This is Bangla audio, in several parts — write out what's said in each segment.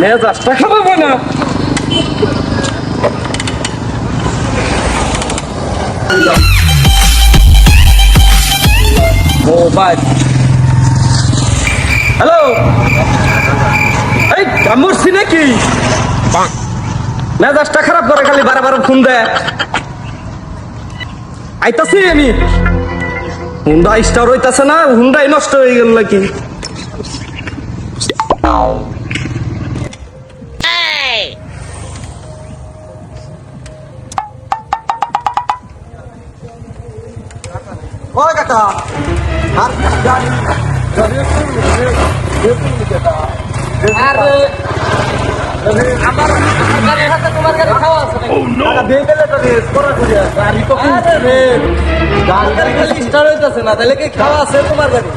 মেজাজটা খারাপ না মোবাইল হ্যালো এই কামড়ছি নাকি মেজাজটা খারাপ করে খালি বারে বারে ফোন দেয়। আইতাছি আমি। হুন্ডা স্টার হইতাছে না হুন্ডাই নষ্ট হয়ে গেল নাকি? ওই কাকা আর গাড়ি গাড়ি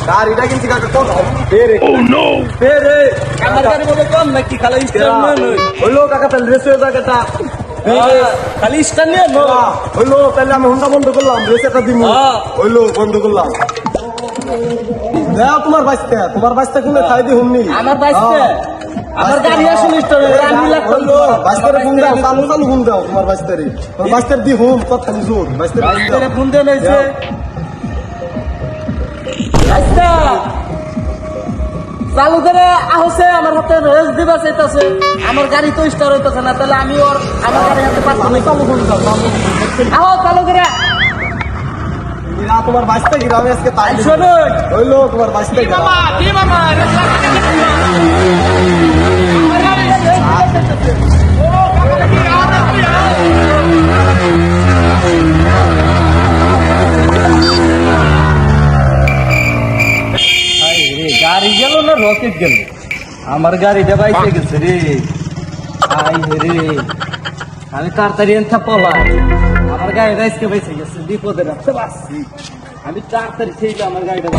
গাড়িটা কিন্তু কম। নাকি, খালি নয় নয়। হইল কাকা তাহলে রেস হয়ে যায় কেটা আহ, খালি start নিয়ে হইল তাহলে আমি হুন্ডা বন্ধ করলাম। রেস একটা হ্যাঁ। হইল বন্ধ করলাম। তোমার বাইসতে। তোমার বাইসতে কোনে খাই দি হুমনি। আমার বাইসতে, আমার গাড়ি আসলে start হয়ে গেছে, আমি লাগতাম হইল তো। বাইসতে ফোন দাও চালু চালু ফোন দাও তোমার তোমার দি হুম জোর ফোন করে আহছে আমার হাতে রেস দিবা চাইতাছে। আমার গাড়ি তো স্টার হইতাছে না তাহলে আমি ওর আমার গাড়ি হাতে পাচ্ছি চালু করে দাও। আহ চালু করে। গিরা তোমার বাইসতে গিরা আমি আজকে তাই শোনো হইল তোমার বাইসতে গিরা কি মামা গাড়ি গেল না রকেট গেল? আমার গাড়িটা বাইকে গেছে রে। আই রে আমি তাড়াতাড়ি এনথা পলাই। আমার গাড়ি রাইসকে বেঁচে গেছে বিপদে রাখতে পারছি আমি তাড়াতাড়ি ঠিক আমার গাড়িটা।